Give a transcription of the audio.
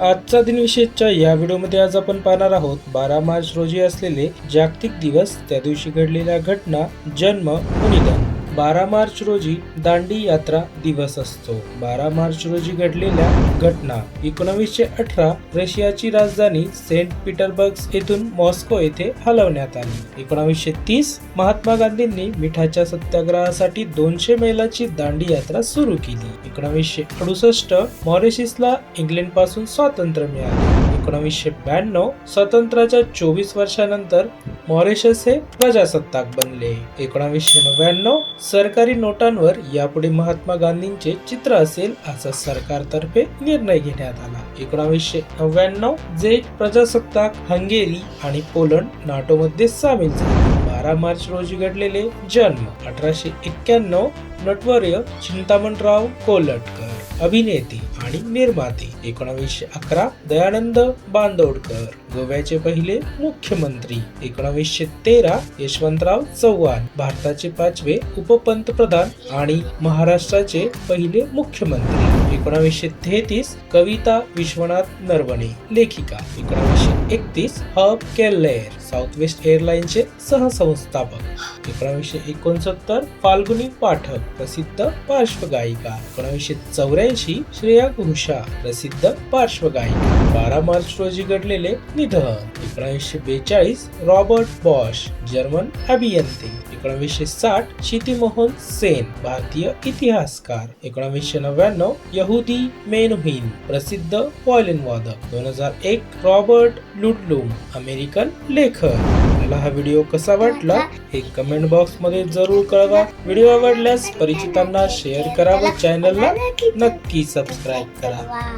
आजचा दिनविशेषच्या या व्हिडिओमध्ये आज आपण पाहणार आहोत बारा मार्च रोजी असलेले जागतिक दिवस त्या दिवशी घडलेल्या घटना जन्म व निधन बारा मार्च रोजी दांडी यात्रा दिवस असतो. बारा मार्च रोजी घडलेल्या घटना. एकोणवीसशे अठरा रशियाची राजधानी सेंट पीटरबर्ग येथून मॉस्को येथे हलवण्यात आली. एकोणावीसशे तीस महात्मा गांधींनी मिठाच्या सत्याग्रहासाठी दोनशे मैलाची दांडी यात्रा सुरू केली. एकोणावीसशे अडुसष्ट मॉरिशसला इंग्लंडपासून स्वातंत्र्य मिळाले. एकोणावीसशे ब्याण्णव स्वातंत्र्याच्या चोवीस वर्षानंतर मॉरिशस हे प्रजासत्ताक बनले. एकोणावीसशे नव्याण्णव सरकारी नोटांवर यापुढे महात्मा गांधींचे चित्र असेल असा सरकारतर्फे निर्णय घेण्यात आला. एकोणावीसशे नव्याण्णव जे प्रजासत्ताक हंगेरी आणि पोलंड नाटो मध्ये सामील झाले. बारा मार्च रोजी घडलेले जन्म अठराशे एक्क्याण्णव नटवर्य चिंतामणराव कोलटकर अभिनेते. आणि निर्माते. एकोणावीसशे अकरा दयानंद बांदोडकर. गोव्याचे पहिले मुख्यमंत्री. एकोणावीसशे तेरा यशवंतराव चव्हाण भारताचे पाचवे उपपंतप्रधान आणि महाराष्ट्राचे पहिले मुख्यमंत्री. एकोणावीसशे तेहतीस कविता विश्वनाथ नरवणे लेखिका. एकोणावीसशे एकतीस हब केल्लेर साऊथ वेस्ट एअरलाइनचे सहसंस्थापक. एकोणावीसशे एकोणसत्तर फाल्गुनी पाठक प्रसिद्ध पार्श्वगायिका. एकोणावीसशे चौऱ्याऐंशी श्रेया घोषा प्रसिद्ध पार्श्वगायिका. बारा मार्च रोजी घडलेले निधन. एकोणीसशे बेचाळीस रॉबर्ट बॉश जर्मन अभियंते. एकोणवीसशे साठ शितीमोहन सेन भारतीय इतिहासकार. एकोणवीसशे नव्याण्णव यहुदी मेनहुईन प्रसिद्ध व्हायलिन वादक. दोन हजार एक रॉबर्ट लुडलूम अमेरिकन लेखक. मला हा व्हिडिओ कसा वाटला हे कमेंट बॉक्समध्ये जरूर कळवा. व्हिडिओ आवडल्यास परिचितांना शेअर करा व चॅनलला नक्की सबस्क्राईब करा.